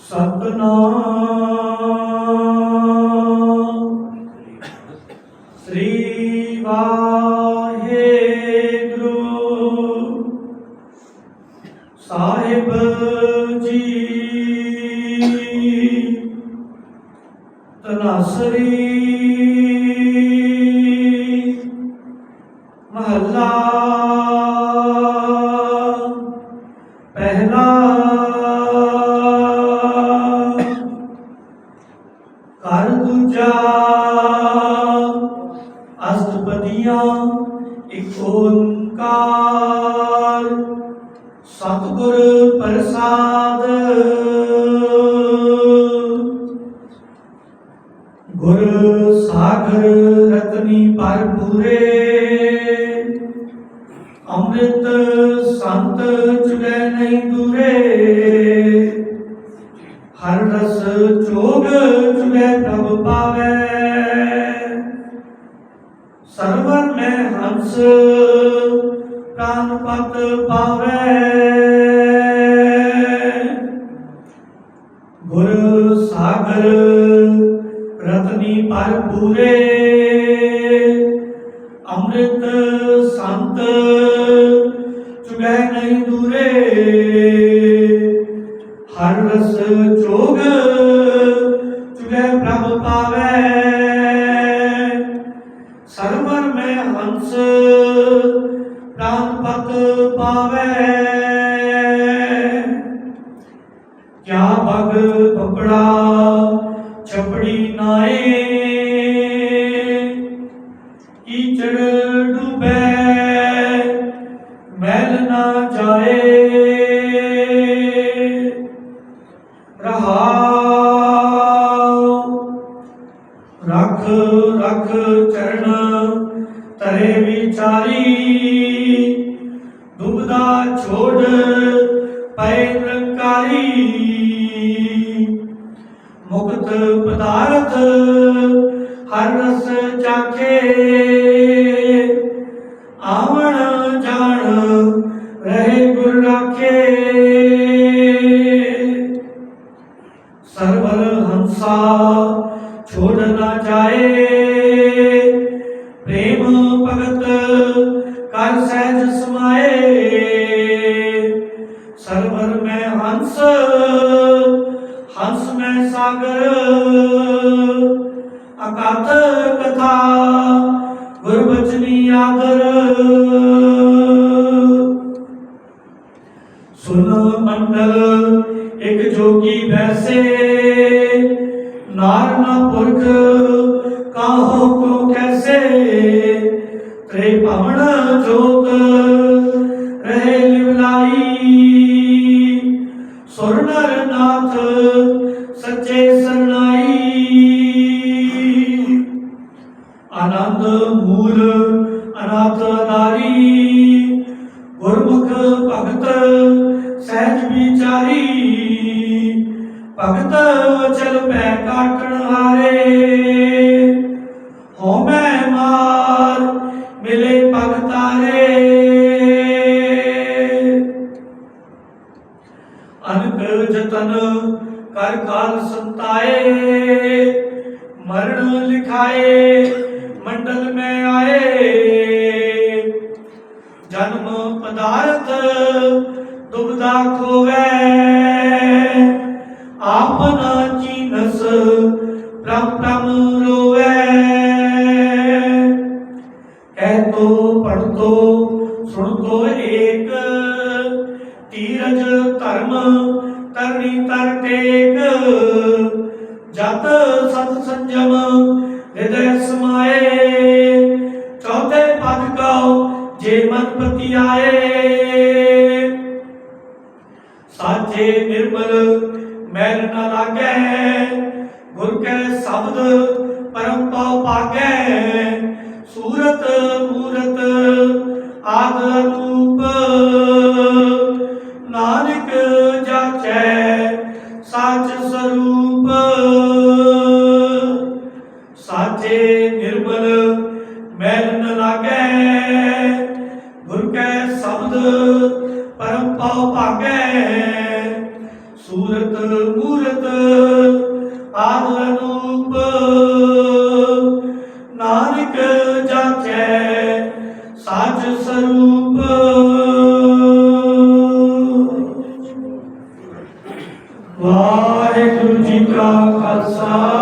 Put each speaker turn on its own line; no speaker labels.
ਸਤਨਾਮ। ਅਸਤਪਦੀਆਂ ਇੱਕ ਓੰਕਾਰ। ਸਤਿਗੁਰ ਪ੍ਰਸਾਦ। ਗੁਰ ਸਾਗਰ ਰਤਨੀ ਭਰਪੂਰੇ। ਅੰਮ੍ਰਿਤ ਸੰਤ ਚੁਗੈ ਨਹੀਂ ਦੂਰੇ। ਹਰ ਰਸ ਚੋਗ ਚੁਗੈ ਪ੍ਰਭ ਪਾਵੈ। ਸਰਵਰ ਮੈਂ ਹੰਸ ਪ੍ਰਾਨ ਪਤ ਪਾਵੈ। ਗੁਰ ਸਾਗਰ ਰਤਨੀ ਪਰ ਪੂਰੇ ਕਿਆ ਬਗ ਪਪੜਾ ਛਪੜੀ ਨਾਏ। ਕੀਚੜ ਡੁਬੈ ਮੈਲ ਨਾ ਜਾਏ। ਰਹਾਉ ਰਖ ਰਖ ਚਰਨ, ਤਰੇ ਵਿਚਾਰੀ। ਦੁਬਦਾ ਛੋੜ ਪੈ ਨਿਰੰਕਾਰੀ ਮੁਕਤ ਪਦਾਰਥ ਹਰ ਰਸ ਚਾਖੇ। ਆਵਣ ਜਾਣ ਰਹੇ ਗੁਰ ਰਾਖੇ। ਸਰਵਰ ਹੰਸਾ ਛੋੜ ਨਾ ਜਾਏ। ਸਰਵਰ ਮੈਂ ਹੰਸ ਹੰਸ ਮੈਂ ਸਾਗਰ। ਅਕਾਥ ਕਥਾ, ਗੁਰਬਚਨੀ ਆਦਰ। ਸੁਨ ਮੰਡਲ, ਇਕ ਜੋਗੀ ਵੈਸੇ ਨਾਰ ਨਾ ਪੁਰਖ, ਕਾਹੋ ਕੋ ਕੈਸੇ? ਤ੍ਰੇ ਭਵਨ ਜੋਤ। ਸੁਰਨਰ ਨਾਥ ਸੱਚੇ ਸਰਨਾਈ। ਆਨੰਦ ਮੂਲ ਅਨਾਥ ਆਧਾਰੀ ਗੁਰਮੁਖ ਭਗਤ ਸਹਿਜ ਵਿਚਾਰੀ। ਭਗਤ ਚਲ ਪੈ ਕਾਟਣ ਹਾਰੇ। ਅਨਕ ਜਤਨ ਕਰ ਕਾਲ ਸੰਤਾਏ, ਮਰਨ ਲਿਖਾਏ, ਮੰਡਲ ਮੈਂ ਆਏ। ਜਨਮ ਪਦਾਰਥ ਦੁਬਦਾ ਖੋਵੇ, ਆਪਨਾ ਚੀਨਸ ਪ੍ਰਮ ਪ੍ਰਮ ਰੋਵੇ। ਕਹਿ ਤੋ ਪੜ ਤੋ, ਸੁਣ ਤੋ ਏ ਕਰਨੀ ਤਰ ਟੇਕ ਜਤ ਸਤ ਸੰਜਮ, ਹਿਰਦੈ ਸਮਾਏ। ਚੌਥੇ ਪਦ ਕਉ ਜੇ ਮਨ ਪਤੀ ਆਏ ਸਾਚੇ ਨਿਰਮਲ, ਮੈਲ ਨ ਲਾਗੈ। ਗੁਰ ਕੈ ਸ਼ਬਦ, ਪਰਮ ਪਉ ਪਾਗੈ ਸਾਚ ਸਰੂਪ। ਸਾਚੇ ਨਿਰਮਲ ਮੈਲ ਨ ਲਾਗੈ, ਗੁਰ ਕੈ ਸ਼ਬਦ ਪਰਮ ਪਉ ਭਾਗੈ। ਸੂਰਤ, ਮੂਰਤ, ਆਦ ਅਨੂਪ। ਨਾਨਕ ਜਾਚੈ, ਸਾਚ ਸਰੂਪ। ਖਾਲਸਾ